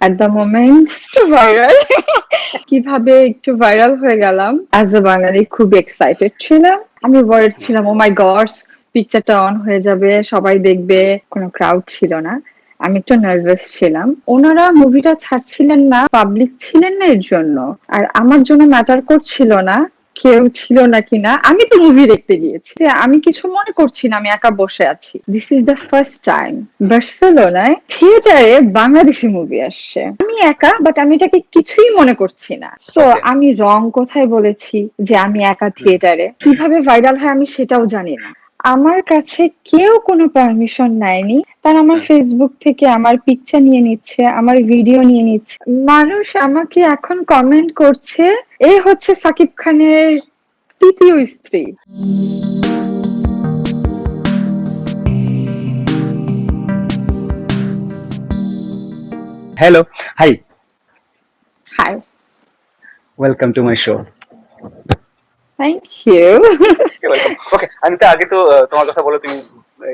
the moment, একটু viral কীভাবে একটু ভাইরাল হয়ে গেলাম? অ্যাজ এ বাঙালি, খুব এক্সাইটেড ছিলাম। আমি ওয়ার্ড ছিলাম ও মাই গডস পিকচারটা অন হয়ে যাবে, সবাই দেখবে। কোনো ক্রাউড ছিল না। আমি একটু নার্ভাস ছিলাম। ওনারা মুভিটা ছাড়ছিলেন না পাবলিক ছিলেন না এর জন্য। আর আমার জন্য ম্যাটার করছিল না। কেউ ছিল না কিনা আমি তো মুভি দেখতে গিয়েছি। আমি কিছু মনে করছি না আমি একা বসে আছি। This is the first time বার্সেলোনায় থিয়েটারে বাংলাদেশি মুভি আসছে। আমি একা বাট আমি এটাকে কিছুই মনে করছি না। তো আমি রং কোথায় বলেছি যে আমি একা থিয়েটারে কীভাবে ভাইরাল হয় আমি সেটাও জানি না। আমার কাছে কেউ কোনো পারমিশন নেয়নি। তারা আমার ফেসবুক থেকে আমার পিকচার নিয়ে নিচ্ছে আমার ভিডিও নিয়ে নিচ্ছে। মানুষ আমাকে এখন কমেন্ট করছে এই হচ্ছে সাকিব খানের তৃতীয় স্ত্রী। Hello hi hi welcome to my show thank you okay আমি আগে তো তোমার কথা বলো তুমি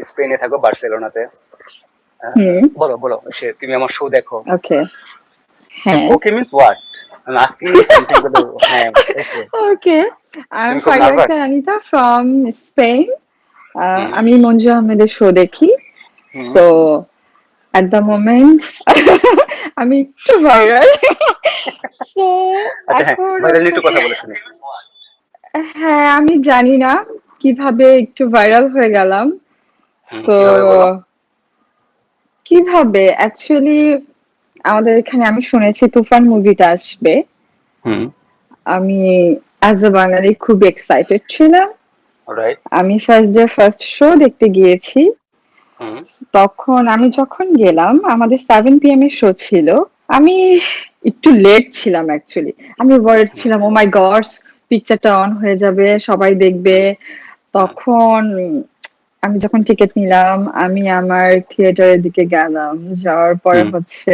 স্পেনে থাকো বার্সেলোনাতে। বলো বলো সে তুমি আমার শো দেখো। ওকে হ্যাঁ। ওকে মিন্স হোয়াট হ্যাঁ okay. nervous? Anita from Spain আমি মঞ্জু আহমেদের শো দেখি। সো অ্যাট দ্য মোমেন্ট আমি একটু ভাইরাল সো আচ্ছা হ্যাঁ এখন একটু কথা বলে শুনি। হ্যাঁ আমি জানি না কীভাবে একটু ভাইরাল হয়ে গেলাম। তো কীভাবে? অ্যাকচুয়ালি আমাদের এখানে আমি শুনেছি তুফান মুভিটা আসবে। আমি অ্যাজ এ বাঙালি খুব এক্সাইটেড ছিলাম। আমি ফার্স্ট ডে ফার্স্ট শো দেখতে গিয়েছি। তখন আমি যখন গেলাম আমাদের সেভেন পি এম এর শো ছিল। আমি একটু লেট ছিলাম অ্যাকচুয়ালি আমি ওয়ার্ড ছিলাম ও মাই গডস পিকচারটা অন হয়ে যাবে সবাই দেখবে। তখন আমি যখন টিকিট নিলাম আমি আমার থিয়েটারের দিকে গেলাম। যাওয়ার পরে হচ্ছে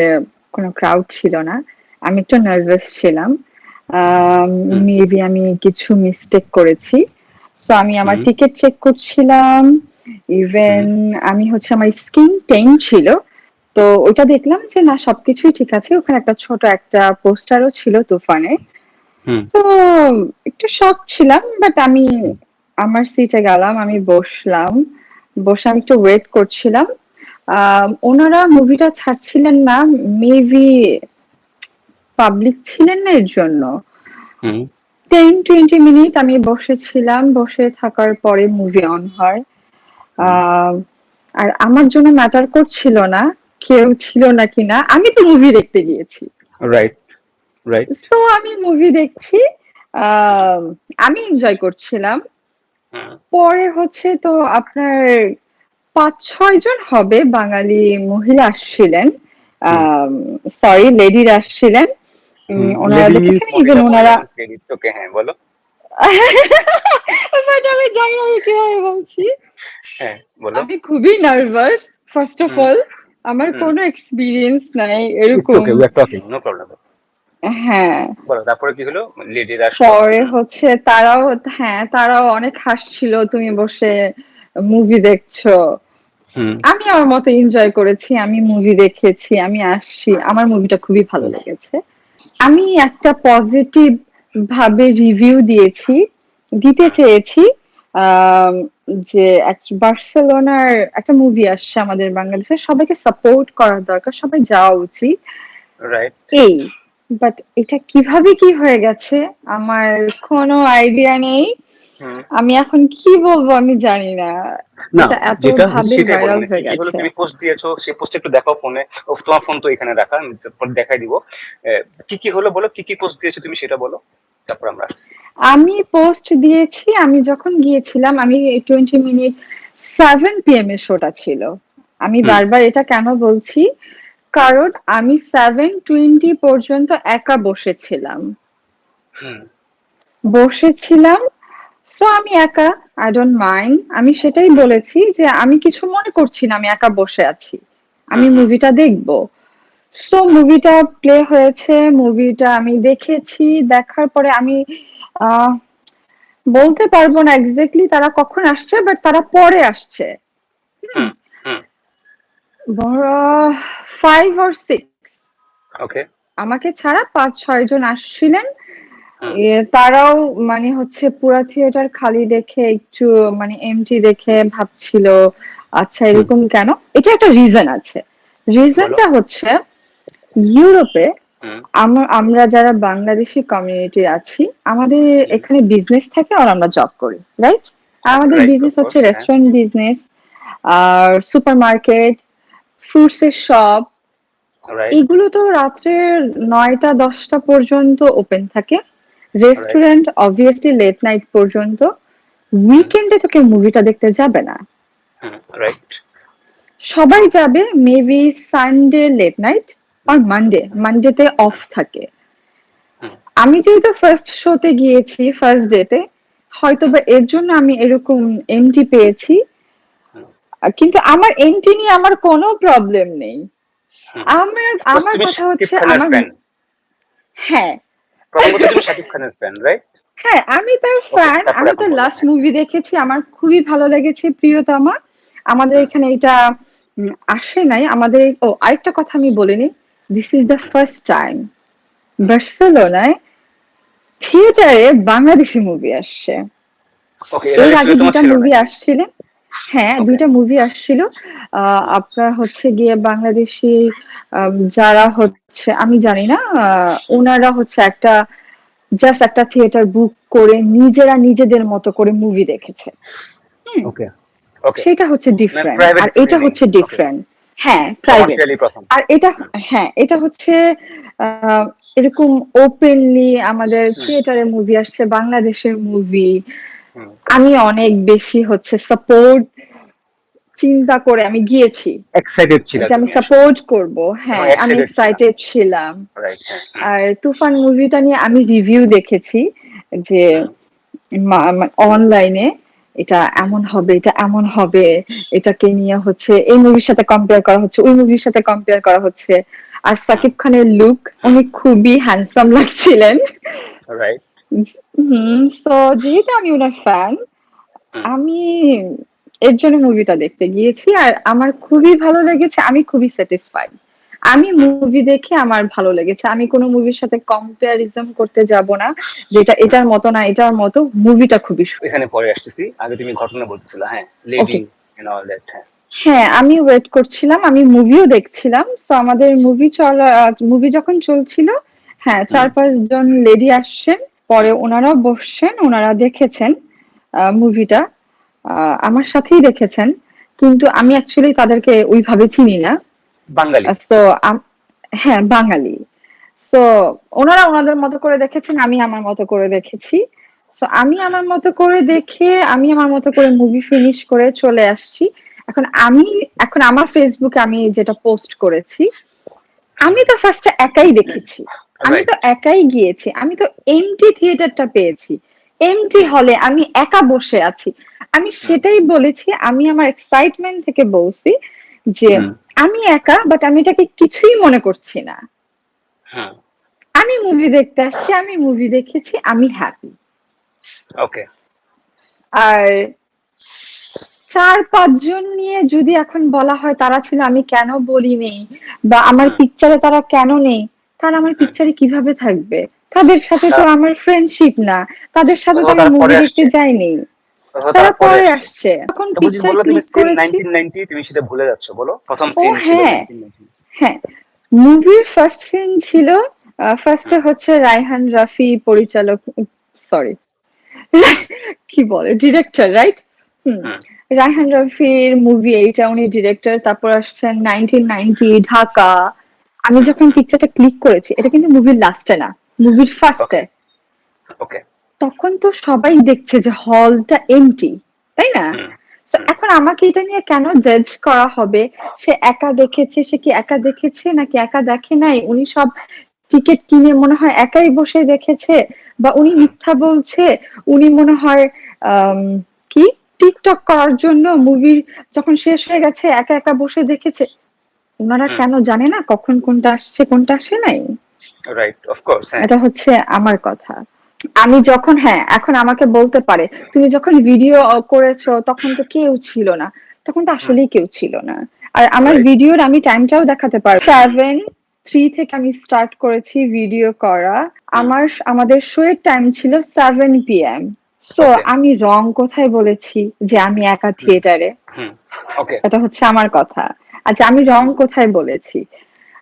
কোনো ক্রাউড ছিল না। আমি একটু নার্ভাস ছিলাম। মেবি আমি কিছু মিস্টেক করেছি। সো আমি আমার টিকিট চেক করছিলাম। ইভেন আমি হচ্ছে আমার স্কিন টেন ছিল। তো ওটা দেখলাম যে না সবকিছুই ঠিক আছে। ওখানে একটা ছোট একটা পোস্টারও ছিল তুফানের তো একটু শক ছিলাম বাট আমি আমার সিটে গেলাম আমি বসলাম। বসে আমি একটু ওয়েট করছিলাম। ওনারা মুভিটা ছাড়ছিলেন না মেবি পাবলিক ছিলেন না এর জন্য। টেন টোয়েন্টি মিনিট আমি বসেছিলাম বসে থাকার পরে মুভি অন হয়। আহ, আর আমার জন্য ম্যাটার করছিল না কেউ ছিল না কিনা আমি তো মুভি দেখতে গিয়েছি। রাইট সো আমি মুভি দেখছি আমি এনজয় করছিলাম। পরে হচ্ছে তো আপনার পাঁচ ছয় জন হবে বাঙালি মহিলা আসছিলেন। সরি লেডিরা আসছিলেন। ওনারা দেখেছেন ইভেন ওনারা হ্যাঁ বলো। বাট আমি জানি না কীভাবে বলছি। হ্যাঁ আমি খুবই নার্ভাস ফার্স্ট অফ অল আমার। কোনো এক্সপিরিয়েন্স নাই এরকম। নো প্রবলেম হ্যাঁ। বলো তারপরে কি হলো? লেডিরা পরে হচ্ছে তারাও হ্যাঁ তারাও অনেক হাসছিল তুমি বসে মুভি দেখছ। আমি আমার মতো এনজয় করেছি আমি মুভি দেখেছি আমি আসছি আমার মুভিটা খুবই ভালো লেগেছে। আমি একটা পজিটিভ ভাবে রিভিউ দিয়েছি দিতে চেয়েছি যে বার্সেলোনার একটা মুভি আসছে আমাদের বাংলাদেশে সবাইকে সাপোর্ট করার দরকার সবাই যাওয়া উচিত। এই বাট এটা কীভাবে কি হয়ে গেছে? আমার কোনো আইডিয়া নেই। আমি এখন কি বলব আমি জানি না। না এটা এত যেটা গেছে। তুমি পোস্ট দিয়েছ সেই পোস্ট একটু দেখাও ফোনে তোমার ফোন তো এখানে রাখা আমি তারপর দেখাই দিব। আহ, কি কি হলো বলো? কি কি পোস্ট দিয়েছ তুমি সেটা বলো? তারপর আমরা আমি পোস্ট দিয়েছি আমি যখন গিয়েছিলাম আমি টোয়েন্টি মিনিট সেভেন পিএম এর শোটা ছিল। আমি বারবার এটা কেন বলছি? কারণ আমি সেভেন টোয়েন্টি পর্যন্ত একা বসেছিলাম। বসেছিলাম সো আমি একা আই ডোন্ট মাইন্ড আমি সেটাই বলেছি যে আমি কিছু মনে করছি না আমি একা বসে আছি। আমি মুভিটা দেখব। সো মুভিটা প্লে হয়েছে মুভিটা আমি দেখেছি। দেখার পরে আমি আহ, বলতে পারব না এক্স্যাক্টলি তারা কখন আসছে বাট তারা পরে আসছে। Hmm five or six okay আমাকে ছাড়া পাঁচ ছয় জন আসছিলেন। তারাও মানে হচ্ছে পুরা থিয়েটার খালি দেখে একটু মানে এমটি দেখে ভাবছিল আচ্ছা এরকম কেন? এটা একটা রিজন আছে। রিজনটা হচ্ছে ইউরোপে আমরা যারা বাংলাদেশি কমিউনিটি আছি আমাদের এখানে বিজনেস থাকে আর আমরা জব করি রাইট আমাদের বিজনেস হচ্ছে হ্যাঁ। রেস্টুরেন্ট বিজনেস আর সুপার মার্কেট ফ্রুটস এর শপ এগুলো তো রাত্রে নয়টা দশটা পর্যন্ত ওপেন থাকে। রেস্টুরেন্ট অবভিয়াসলি লেট নাইট পর্যন্ত। উইকেন্ডে তো কেউ মুভিটা দেখতে যাবে না। সবাই যাবে মেবি সানডে লেট নাইট আর মানডে মানডেতে অফ থাকে। আমি যেহেতু ফার্স্ট শোতে গিয়েছি ফার্স্ট ডেতে হয়তো বা এর জন্য আমি এরকম এমটি পেয়েছি। কিন্তু আমার এমটি নিয়ে আমার কোনো প্রবলেম নেই। আমার আমার কথা হচ্ছে আমার হ্যাঁ। প্রথম কথা তুমি শাকিব খানের ফ্যান রাইট হ্যাঁ আমি তার ফ্যান আমি তার লাস্ট। মুভি দেখেছি আমার খুবই ভালো লেগেছে প্রিয়তমা। আমাদের এখানে এটা আসে নাই। আমাদের ও আরেকটা কথা আমি বলিনি this is the first time বার্সেলোনায় থিয়েটারে বাংলাদেশি মুভি আসছে। এর আগে দুটা মুভি আসছিল। হ্যাঁ দুইটা মুভি আসছিল। আহ, আপনার হচ্ছে গিয়ে বাংলাদেশি যারা হচ্ছে আমি জানি না ওনারা হচ্ছে একটা জাস্ট একটা থিয়েটার বুক করে নিজেরা নিজেদের মতো করে মুভি দেখেছে। ওকে ওকে সেটা হচ্ছে ডিফারেন্ট আর এটা হচ্ছে ডিফারেন্ট হ্যাঁ প্রাইভেট আর এটা হ্যাঁ এটা হচ্ছে আহ, এরকম ওপেনলি আমাদের থিয়েটারে মুভি আসছে বাংলাদেশের মুভি। আমি অনেক বেশি হচ্ছে সাপোর্ট চিন্তা করে আমি গিয়েছি। এক্সাইটেড ছিল যে আমি সাপোর্ট করব। হ্যাঁ Oh, আমি এক্সাইটেড ছিলাম। আর তুফান মুভিটা নিয়ে আমি রিভিউ দেখেছি যে অনলাইনে এটা এমন হবে এটা এমন হবে এটাকে নিয়ে হচ্ছে এই মুভির সাথে কম্পেয়ার করা হচ্ছে ওই মুভির সাথে কম্পেয়ার করা হচ্ছে। আর সাকিব খানের লুক উনি খুবই হ্যান্ডসাম লাগছিলেন। রাইট হুম সো যেহেতু আমি ওনার ফ্যান আমি এর জন্য মুভিটা দেখতে গিয়েছি আর আমার খুবই ভালো লেগেছে আমি খুবই স্যাটিসফাইড আমি মুভি দেখে আমার ভালো লেগেছে। আমি কোনো মুভির সাথে কম্পারিজম করতে যাব না যেটা এটার মতো না এটার মতো মুভিটা খুবই এখানে পরে আসতেছি। আগে তুমি ঘটনা বলতেছিলে হ্যাঁ? লিভিং এন্ড অল দ্যাট হ্যাঁ। হ্যাঁ আমি ওয়েট করছিলাম আমি মুভিও দেখছিলাম। সো আমাদের মুভি চলা মুভি যখন চলছিল হ্যাঁ চার পাঁচ জন লেডি আসছেন। পরে ওনারা বসছেন ওনারা দেখেছেন মুভিটা আমার সাথেই দেখেছেন কিন্তু আমি অ্যাকচুয়ালি তাদেরকে ওইভাবে চিনি না। বাঙালি। সো হ্যাঁ বাঙালি। সো ওনারা ওনাদের মতো করে দেখেছেন আমি আমার মতো করে দেখেছি। সো আমি আমার মতো করে দেখে আমি আমার মতো করে মুভি ফিনিশ করে চলে আসছি। এখন আমি এখন আমার ফেসবুকে আমি যেটা পোস্ট করেছি আমি তো ফার্স্টে একাই দেখেছি। আমি তো একাই গিয়েছি। আমি তো এমটি থিয়েটারটা পেয়েছি। এমটি হলে আমি একা বসে আছি। আমি সেটাই বলেছি আমি আমার এক্সাইটমেন্ট থেকে বলছি যে আমি একা বাট আমি এটাকে কিছুই মনে করছি না। আমি মুভি দেখতে আসছি আমি মুভি দেখেছি আমি হ্যাপি ওকে আর চার পাঁচজন নিয়ে যদি এখন বলা হয় তারা ছিল আমি কেন বলি নেই বা আমার পিকচারে তারা কেন নেই? তারা আমার পিকচারে কীভাবে থাকবে? তাদের সাথে তো আমার ফ্রেন্ডশিপ না। তাদের সাথে তো আমি মুভি দেখতে যাইনি। তারা পরে আসছে। বুঝি পিকচার ক্লিক করেছি। 1990 তুমি সেটা ভুলে যাচ্ছ বলো। প্রথম সিন ছিল হ্যাঁ। হ্যাঁ। মুভির ফার্স্ট সিন ছিল ফার্স্টে হচ্ছে রায়হান রাফি পরিচালক সরি কি বলে? Director right. রায়হান রফির মুভি এইটা উনি ডিরেক্টর তারপর আসছেন নাইনটিন নাইনটি ঢাকা। আমি যখন পিকচারটা ক্লিক করেছি এটা কিন্তু মুভির লাস্টে না মুভির ফার্স্টে ওকে তখন তো সবাই দেখছে যে হলটা এমটি তাই না। এখন আমাকে এটা নিয়ে কেন জাজ করা হবে? সে একা দেখেছে সে কি একা দেখেছে নাকি একা দেখে নাই? উনি সব টিকিট কিনে মনে হয় একাই বসে দেখেছে বা উনি মিথ্যা বলছে? উনি মনে হয় কি? টিকটক করার জন্য মুভির যখন শেষ হয়ে গেছে একা একা বসে দেখেছে ওনারা কেন জানে না কখন কোনটা আসছে কোনটা আসে নাই? রাইট হ্যাঁ। এটা হচ্ছে আমার কথা। আমি যখন হ্যাঁ এখন আমাকে বলতে পারে তুমি যখন ভিডিও করেছ তখন তো কেউ ছিল না তখন তো আসলেই কেউ ছিল না। আর আমার ভিডিওর আমি টাইমটাও দেখাতে পারব। সেভেন থ্রি থেকে আমি স্টার্ট করেছি ভিডিও করা. আমার আমাদের শো এর টাইম ছিল seven P M so Okay. আমি রং কোথায় বলেছি যে আমি একা থিয়েটারে হুম। ওকে এটা হচ্ছে আমার কথা। আচ্ছা আমি রং কোথায় বলেছি।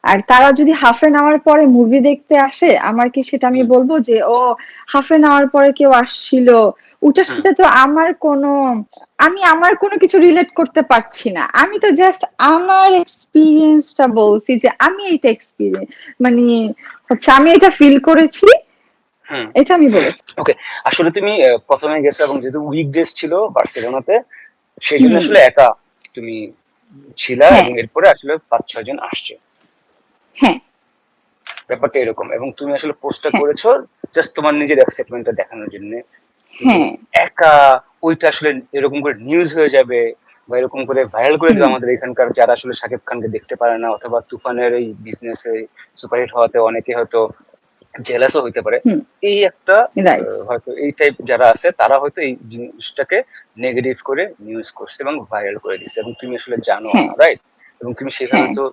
আর তারা যদি হাফ এন আওয়ার পরে মুভি দেখতে আসে আমার কি সেটা আমি হুম। বলব যে ও হাফ এন আওয়ার পরে কেউ আসছিল? ওটার হুম। সাথে তো আমার কোনো আমি আমার কোনো কিছু রিলেট করতে পারছি না। আমি তো জাস্ট আমার এক্সপিরিয়েন্সটা বলছি যে আমি এইটা এক্সপিরিয়েন্স মানে হচ্ছে আমি এটা ফিল করেছি এটা আমি বলেছি। ওকে আসলে তুমি প্রথমে গেছো এবং যেহেতু উইকডেজ ছিল বার্সেলোনাতে সেই জন্য আসলে একা তুমি ছিলা হ্যাঁ। এবং এরপরে আসলে পাঁচ ছয় জন আসছে। হ্যাঁ। ব্যাপারটা এরকম এবং তুমি আসলে পোস্টটা হ্যাঁ। করেছ জাস্ট তোমার নিজের এক্সাইটমেন্টটা দেখানোর জন্য। হ্যাঁ। একা ওইটা আসলে এরকম করে নিউজ হয়ে যাবে বা এরকম করে ভাইরাল করে দেবে। আমাদের এখানকার যারা আসলে শাকিব খানকে দেখতে পারে না অথবা তুফানের এই বিজনেসে সুপারহিট হওয়াতে অনেকে হয়তো জেলাসও হইতে পারে। এই একটা হয়তো এই টাইপ যারা আছে তারা হয়তো এই জিনিসটাকে নেগেটিভ করে নিউজ করছে এবং ভাইরাল করে দিচ্ছে। এবং তুমি আসলে জানো হ্যাঁ। রাইট এবং তুমি সেখানে হ্যাঁ। তো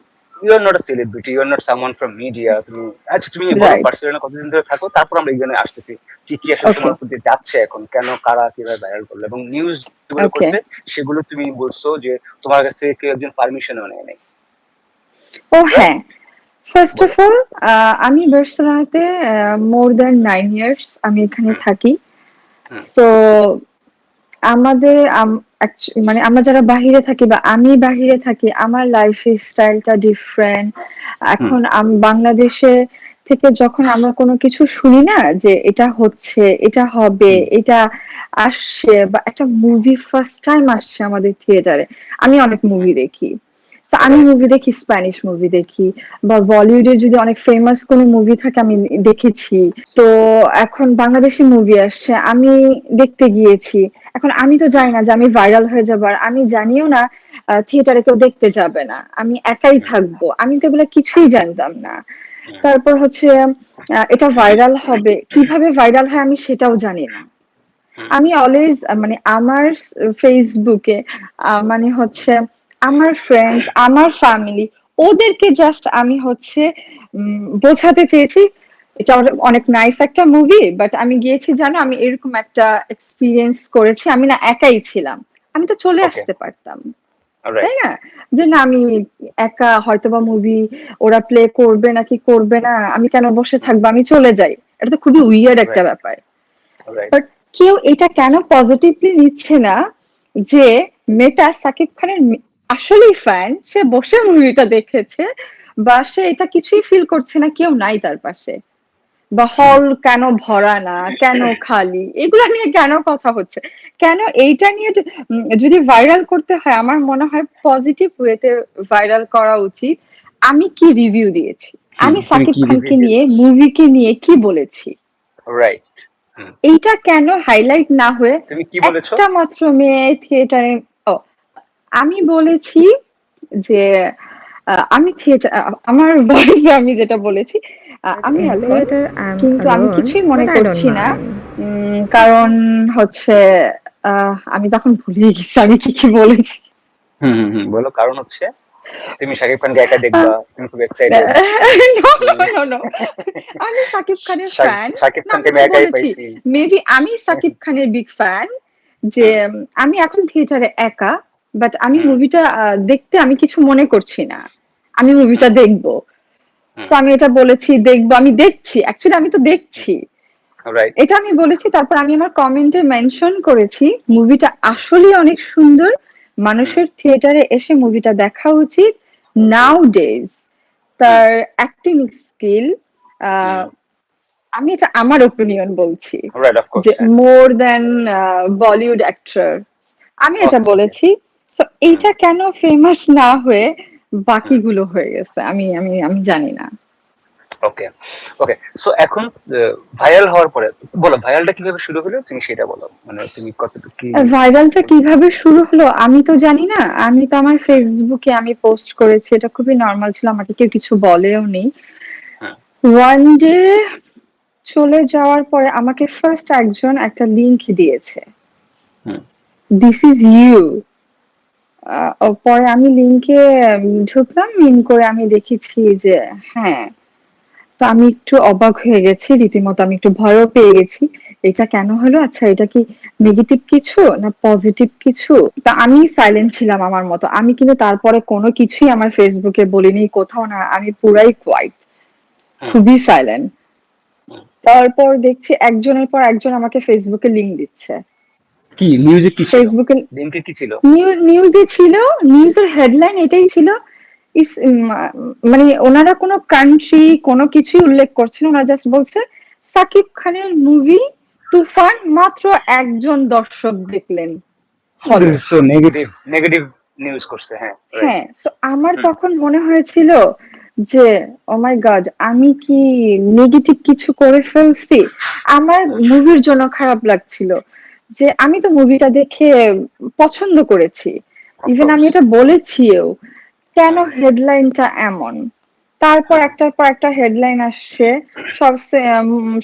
you are not a celebrity you are not someone from media তুমি আচ্ছা তুমি বার্সেলোনা কতদিন ধরে থাকো তারপর আমরা এখানে আসতেছি। কি কি আসলে তোমার প্রতি যাচ্ছে এখন? কেন কারা কীভাবে ভাইরাল করল? এবং নিউজ যেগুলো করছে সেগুলো তুমি বলছো যে তোমার কাছে কেউ একজন পারমিশনও নেয় নাই। ও হ্যাঁ। ফার্স্ট অফ অল আমি বার্সেলোনাতে মোর দ্যান নাইন ইয়ার্স আমি এখানে থাকি। হুম। তো আমাদের আম- মানে আমরা যারা বাহিরে থাকি বা আমি বাহিরে থাকি আমার লাইফ স্টাইলটা ডিফারেন্ট এখন আম- বাংলাদেশে থেকে যখন আমরা কোনো কিছু শুনি না যে এটা হচ্ছে এটা হবে এটা আসছে বা একটা মুভি ফার্স্ট টাইম আসছে আমাদের থিয়েটারে আমি অনেক মুভি দেখি। আমি মুভি দেখি স্প্যানিশ মুভি দেখি বা বলিউডের যদি অনেক ফেমাস কোনো মুভি থাকে আমি দেখেছি। তো এখন বাংলাদেশি মুভি আসছে আমি দেখতে গিয়েছি। এখন আমি তো জানি না যে আমি ভাইরাল হয়ে যাব আর আমি জানিও না থিয়েটারে কেউ দেখতে যাবে না। আমি একাই থাকব আমি তো এগুলো কিছুই জানতাম না। তারপর হচ্ছে এটা ভাইরাল হবে কীভাবে ভাইরাল হয় আমি সেটাও জানি না। আমি অলওয়েজ মানে আমার ফেসবুকে মানে হচ্ছে আমার ফ্রেন্ডস আমার ফ্যামিলি ওদেরকে জাস্ট আমি হচ্ছে বোঝাতে চেয়েছি। এটা অনেক নাইস একটা মুভি বাট আমি গিয়েছি জানো আমি এরকম একটা এক্সপিরিয়েন্স করেছি আমি না একাই ছিলাম। আমি তো চলে আসতে পারতাম। তাই না? যে না আমি একা হয়তোবা মুভি ওরা প্লে করবে নাকি করবে না আমি কেন বসে থাকব আমি চলে যাই। এটা তো খুবই উইয়ার্ড একটা ব্যাপার. But কেউ এটা কেন পজিটিভলি নিচ্ছে না যে মেয়েটা সাকিব খানের আসলেই ফ্যান সে বসে মুভিটা দেখেছে বা সে এটা কিছুই ফিল করছে না কেউ নাই তার পাশে। বা হল কেন ভরা না কেন খালি এগুলা নিয়ে কেন কথা হচ্ছে? কেন এইটা নিয়ে যদি ভাইরাল করতে হয় আমার মনে হয় পজিটিভ ওয়েতে ভাইরাল করা উচিত। আমি কি রিভিউ দিয়েছি? আমি সাকিব খানকে নিয়ে? মুভিকে নিয়ে কি বলেছি? Right. এইটা কেন হাইলাইট না হয়ে তুমি কি বলেছ? একটা মাত্র মেয়ে থিয়েটারে আমি বলেছি যে আহ, আমি থিয়েটার আমার ভয়েসে আমি যেটা বলেছি আমি কিন্তু আমি কিছুই মনে করছি না। উম, কারণ হচ্ছে আহ, আমি তখন ভুলে গেছি আমি কি কি বলেছি। হুম হুম বলো কারণ হচ্ছে তুমি শাকিব খানকে একা দেখবা তুমি খুব এক্সাইটেড. আমি সাকিব খানের ফ্যান শাকিব খানকে আমি আমি একাই পাইছি। মেবি আমি সাকিব খানের বিগ ফ্যান যে আমি এখন থিয়েটারে একা বাট আমি। মুভিটা দেখতে আমি কিছু মনে করছি না। আমি মুভিটা দেখব। তো আমি এটা বলেছি দেখব আমি দেখছি। অ্যাকচুয়ালি আমি তো দেখছি। এটা আমি বলেছি তারপর আমি আমার কমেন্টে মেনশন করেছি মুভিটা আসলে অনেক সুন্দর। মানুষের থিয়েটারে এসে মুভিটা দেখা উচিত। নাও ডেজ তার অ্যাক্টিং স্কিল। আমি এটা আমার ওপিনিয়ন বলছি। যে মোর দেন বলিউড অ্যাক্টর আমি এটা বলেছি। সো এইটা কেন ফেমাস না হয়ে বাকিগুলো হয়ে গেছে? আমি আমি আমি জানি না। ওকে ওকে সো এখন ভাইরাল হওয়ার পরে বলো ভাইরালটা কীভাবে শুরু হলো? তুমি সেটা বলো। মানে তুমি কতটুকু কি ভাইরালটা কীভাবে শুরু হলো? আমি তো জানি না। আমি তো আমার ফেসবুকে আমি পোস্ট করেছি। এটা খুবই নর্মাল ছিল। আমাকে কেউ কিছু বলেও নেই। হ্যাঁ। ওয়ান ডে চলে যাওয়ার পরে আমাকে ফার্স্ট একজন একটা লিংক দিয়েছে। দিস ইজ ইউ পরে আমি লিঙ্কে ঢুকলাম লিঙ্ক করে আমি দেখেছি যে হ্যাঁ তো আমি একটু অবাক হয়ে গেছি রীতিমতো আমি একটু ভয়ও পেয়ে গেছি এটা কেন হলো? আচ্ছা এটা কি নেগেটিভ কিছু না পজিটিভ কিছু? তা আমি সাইলেন্ট ছিলাম আমার মতো। আমি কিন্তু তারপরে কোনো কিছুই আমার ফেসবুকে বলিনি কোথাও না আমি পুরাই কোয়াইট খুবই সাইলেন্ট। তারপর দেখছি একজনের পর একজন আমাকে ফেসবুকে লিংক দিচ্ছে। কি মিউজিক কি ফেসবুকে লিঙ্কে কি ছিল? নিউজে ছিল নিউজের হেডলাইন এটাই ছিল ইস মানে ওনারা কোনো কান্ট্রি কোনো কিছুই উল্লেখ করছে না ওনারা জাস্ট বলছে সাকিব খানের মুভি তুফান মাত্র একজন দর্শক দেখলেন। নেগেটিভ নেগেটিভ নিউজ করছে হ্যাঁ হ্যাঁ তো আমার তখন মনে হয়েছিল যে ও মাই গড আমি কি নেগেটিভ কিছু করে ফেলছি? আমার মুভির জন্য খারাপ লাগছিল। যে আমি তো মুভিটা দেখে পছন্দ করেছি। ইভেন আমি এটা বলেছিও। কেন হেডলাইনটা এমন? তারপর একটার পর একটা হেডলাইন আসছে সব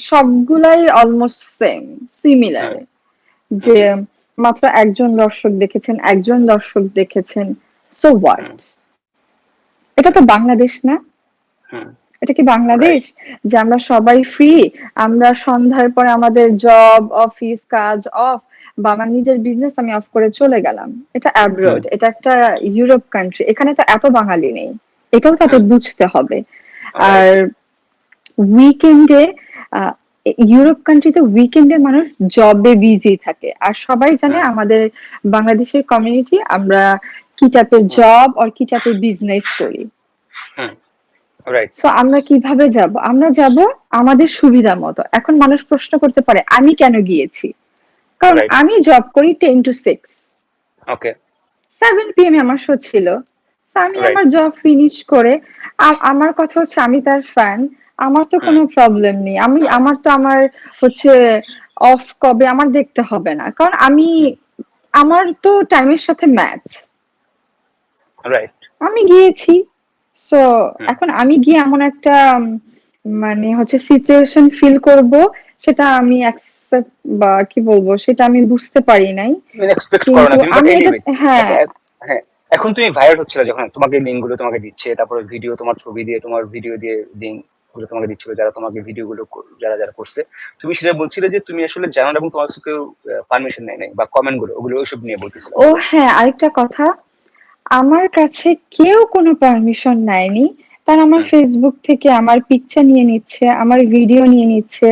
সবগুলাই অলমোস্ট সেম সিমিলার যে মাত্র একজন দর্শক দেখেছেন একজন দর্শক দেখেছেন। So what. এটা তো বাংলাদেশ না? এটা কি বাংলাদেশ? যে আমরা সবাই ফ্রি আমরা সন্ধ্যার পরে আমাদের জব অফিস কাজ অফ বা আমার নিজের বিজনেস আমি অফ করে চলে গেলাম। এটা অ্যাব্রোড এটা একটা ইউরোপ কান্ট্রি এখানে তো এত বাঙালি নেই। এটাও তাদের বুঝতে হবে। আর উইকেন্ডে ইউরোপ কান্ট্রিতে উইকেন্ডে মানুষ জবে বিজি থাকে। আর সবাই জানে আমাদের বাংলাদেশের কমিউনিটি আমরা কি টাইপের জব আর কি টাইপের বিজনেস করি? সো আমরা কীভাবে যাব? আমরা যাব আমাদের সুবিধা মতো। এখন মানুষ প্রশ্ন করতে পারে আমি কেন গিয়েছি? কারণ আমি জব করি ten to six okay seven PM আমার শো ছিল। আমি. আমার জব ফিনিশ করে আর আমার কথা হচ্ছে আমি তার ফ্যান আমার তো কোনো প্রবলেম নেই। আমি আমার তো আমার হচ্ছে অফ কবে আমার দেখতে হবে না। কারণ আমি আমার তো টাইমের সাথে ম্যাচ রাইট আমি গিয়েছি। সো এখন আমি গিয়ে এমন একটা মানে হচ্ছে সিচুয়েশন ফিল করব সেটা আমি অ্যাকসেপ্ট বা কি বলব সেটা আমি বুঝতে পারি নাই। আমি হ্যাঁ। হ্যাঁ এখন তুমি ভাইরাল হচ্ছিল যখন তোমাকে লিঙ্কগুলো তোমাকে দিচ্ছে তারপরে ভিডিও তোমার ছবি দিয়ে তোমার ভিডিও দিয়ে লিঙ্কগুলো তোমাকে দিচ্ছিল যারা তোমাকে ভিডিও গুলো যারা যারা করছে তুমি সেটা বলছিলে যে তুমি আসলে জানো না এবং তোমার কাছে কেউ পারমিশন নেয় নাই বা কমেন্টগুলো ওগুলো ওইসব নিয়ে বলতেছিল। ও হ্যাঁ আরেকটা কথা আমার কাছে কেউ কোনো পারমিশন নেয়নি। তারা আমার ফেসবুক থেকে আমার পিকচার নিয়ে নিচ্ছে আমার ভিডিও নিয়ে নিচ্ছে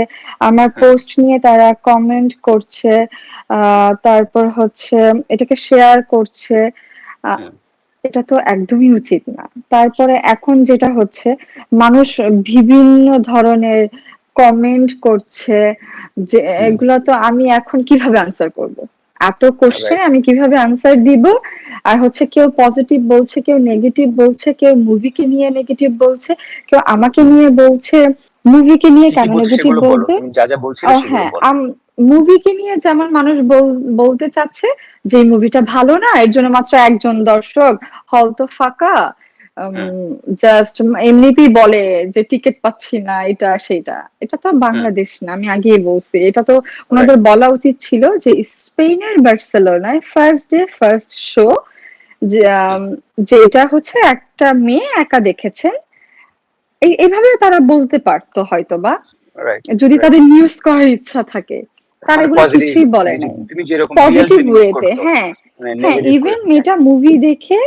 আমার পোস্ট নিয়ে তারা কমেন্ট করছে তারপর হচ্ছে এটাকে শেয়ার করছে। এটা তো একদমই উচিত না। তারপরে এখন যেটা হচ্ছে মানুষ বিভিন্ন ধরনের কমেন্ট করছে যে। এগুলো তো আমি এখন কীভাবে আনসার করব? এত কোশ্চেন আমি কীভাবে আনসার দিব? আর হচ্ছে কেউ পজিটিভ বলছে কেউ নেগেটিভ বলছে কেউ মুভিকে নিয়ে নেগেটিভ বলছে কেউ আমাকে নিয়ে বলছে মুভিকে নিয়ে কেন নেগেটিভ বলবে? হ্যাঁ মুভিকে নিয়ে যেমন মানুষ বল- বলতে চাচ্ছে যে মুভিটা ভালো না এর জন্য মাত্র একজন দর্শক হল তো ফাঁকা। জাস্ট এমনিতেই বলে যে টিকিট পাচ্ছি না এটা সেটা এটা তো বাংলাদেশ না আমি আগেই বলছি। এটা তো ওনাদের বলা উচিত ছিল যে স্পেনের বার্সেলোনায় ফার্স্ট ডে ফার্স্ট শো যে এটা হচ্ছে একটা মেয়ে একা দেখেছে। এই এইভাবে তারা বলতে পারতো হয়তো বা যদি তাদের নিউজ করার ইচ্ছা থাকে তারা এগুলো কিছুই বলে নাই। পজিটিভ ওয়েতে হ্যাঁ। মানে হ্যাঁ ইভেন। মেয়েটা মুভি দেখে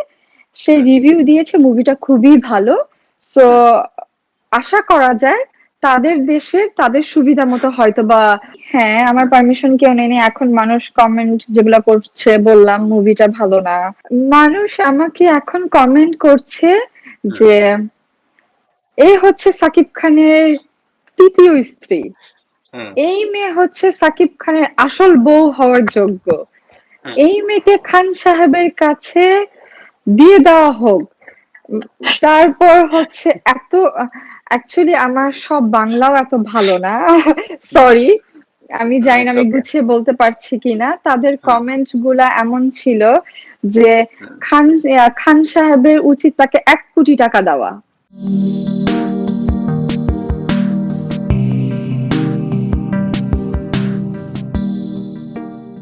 সে রিভিউ দিয়েছে মুভিটা খুবই ভালো। সো আশা করা যায় তাদের দেশে তাদের সুবিধা মতো হয়তো বা হ্যাঁ আমার পারমিশন কেউ নেই এখন মানুষ কমেন্ট যেগুলো করছে বললাম মুভিটা ভালো না। মানুষ আমাকে এখন কমেন্ট করছে যে এই হচ্ছে সাকিব খানের তৃতীয় স্ত্রী। এই মেয়ে হচ্ছে সাকিব খানের আসল বউ হওয়ার যোগ্য। এই মেয়েকে খান সাহেবের কাছে দিয়ে দেওয়া হোক। তারপর হচ্ছে এত অ্যাকচুয়ালি আমার সব বাংলাও এত ভালো না। সরি আমি জানি না আমি গুছিয়ে বলতে পারছি কিনা। তাদের কমেন্টগুলা এমন ছিল যে। খান খান সাহেবের উচিত তাকে এক কোটি টাকা দেওয়া।